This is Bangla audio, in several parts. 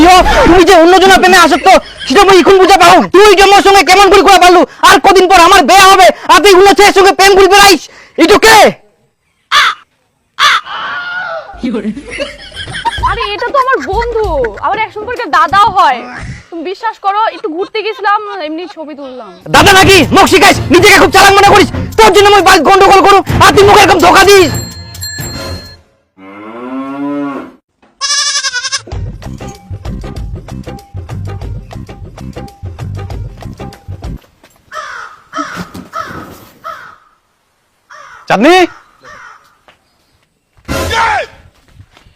প্রিয় তুমি যে অন্যজনের প্রেমে আসক্ত সেটা মই এখন বুঝা পাও তুই সঙ্গে কেমন করে করা পারলু আর কদিন পর আমার বিয়ে হবে আর তুই অন্য ছেলের সঙ্গে প্রেম করি বেড়াইস এটা কে? আরে এটা তো আমার বন্ধু। আবার এক সম্পর্কে দাদাও হয়। তুমি বিশ্বাস করো একটু ঘুরতে গেছিলাম এমনি ছবি তুললাম। দাদা নাকি? মুখ শিখাইস নিজেকে খুব চালাক মনে করিস। তোর জন্য মই বাইক গন্ডগোল করু আর তুই মুখে এরকম ধোকা দিস। চাঁদনি?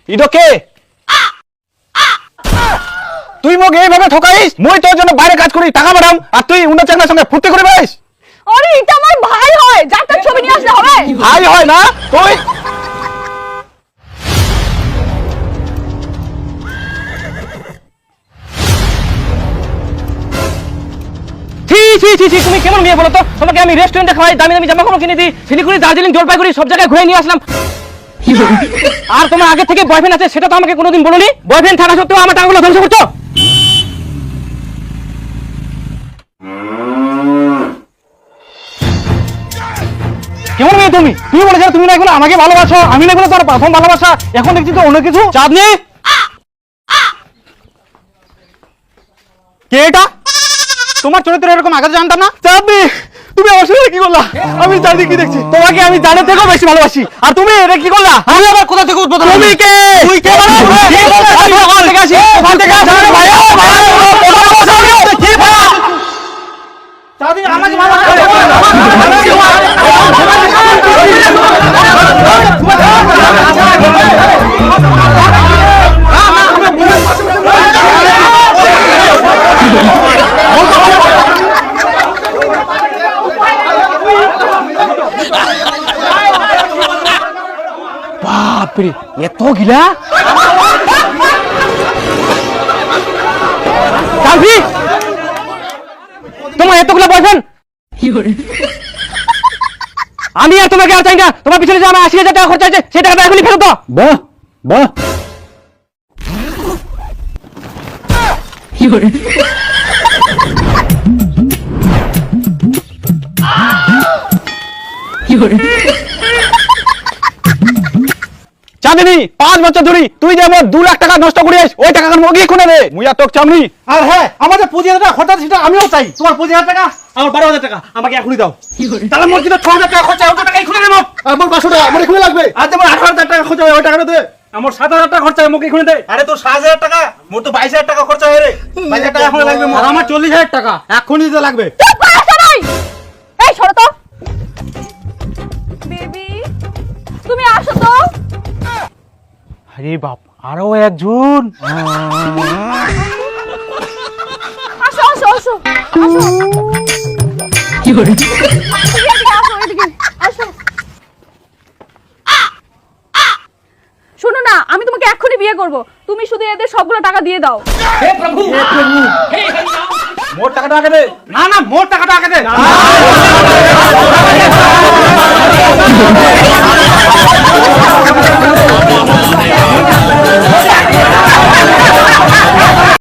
ইটো কে তুই মোক এইভাবে ঠকাইস? মই তোর জন্য বাইরে কাজ করি টাকা পাঠাম আর তুই উন্নত চাকরির সঙ্গে ফুর্তি করে বাইস আরে এটা আমার ভাই হয়। যার তার ছবি নিয়ে আসলে হবে। ভাই হয় না? তুই তুমি কেমন মেয়ে বলো তো? তোমাকে আমি রেস্টুরেন্টে খাওয়াই দামি দামি জামা কিনে দিই শিলিগুড়ি দার্জিলিং, জলপাইগুড়ি সব জায়গায় ঘুরে নিয়ে আসলাম। আর তোমার আগে থেকে বয়ফ্রেন্ড আছে, সেটা তো আমাকে কোনোদিন বয়ফ্রেন্ড থাকা সত্ত্বেও আমার টাকাগুলো ধ্বংস কেমন মেয়ে তুমি? তুমি বলেছ তুমি না এগুলো আমাকে ভালোবাসো, আমি না এগুলো তোমার প্রথম ভালোবাসা। এখন দেখছি তো অন্য কিছু। চাঁদনি? কে এটা? তোমার চরিত্র এরকম আগে জানতাম না? চাপবে তুমি আমার সাথে কি করলা? আমি চাঁদনি কি দেখছি? তোমাকে আমি জানে থেকেও বেশি ভালোবাসি। আর তুমি এটা কি করলা? আমি আবার কোথা থেকে উদ্বোধন তুমি কে? তুই কে? থেকে আসি। থেকে বাপরে এত গিলা চালফি তোমার এতগুলো বয়ফ্রেন্ড আমি আর তোমাকে আর চাই না তোমার পিছনে যে আমার আশি হাজার টাকা খরচা আছে সেই টাকাটা এখনই ফেরত দাও বাহ বাহ চাঁদিনী পাঁচ বছর ধরে তুই যে আমার দু লাখ টাকা নষ্ট করিস ওই টাকা মগিয়ে খুনে দে। মুই আর তোর চামড়ি আর হ্যাঁ আমাদের পঁচিশ হাজার টাকা খরচা সেটা আমিও চাই। তোমার পঁচিশ হাজার টাকা আমার বারো হাজার টাকা আমাকে এখনই দাও। তাহলে মোট কিন্তু ছ হাজার টাকা খরচা ওই টাকা এখনই দেবো আমার পাঁচশো টাকা আমার এখনই লাগবে। আর যেমন আঠারো হাজার টাকা খরচা ওই টাকাটা দে। আমার সাত হাজার টাকা খরচা হয় মোকে এখনই দে। আরে তোর সাত হাজার টাকা মোট তো বাইশ হাজার টাকা খরচা হয় রে। বাইশ হাজার টাকা এখন লাগবে আর আমার চল্লিশ হাজার টাকা এখনই দিতে লাগবে। আরে বাপ আরও একজন। আসো আসো শোনো না আমি তোমাকে এক্ষুনি বিয়ে করব। তুমি শুধু এদের সবগুলো টাকা দিয়ে দাও। মোট টাকাটা আগে দে। না না মোট টাকাটা আগে দে।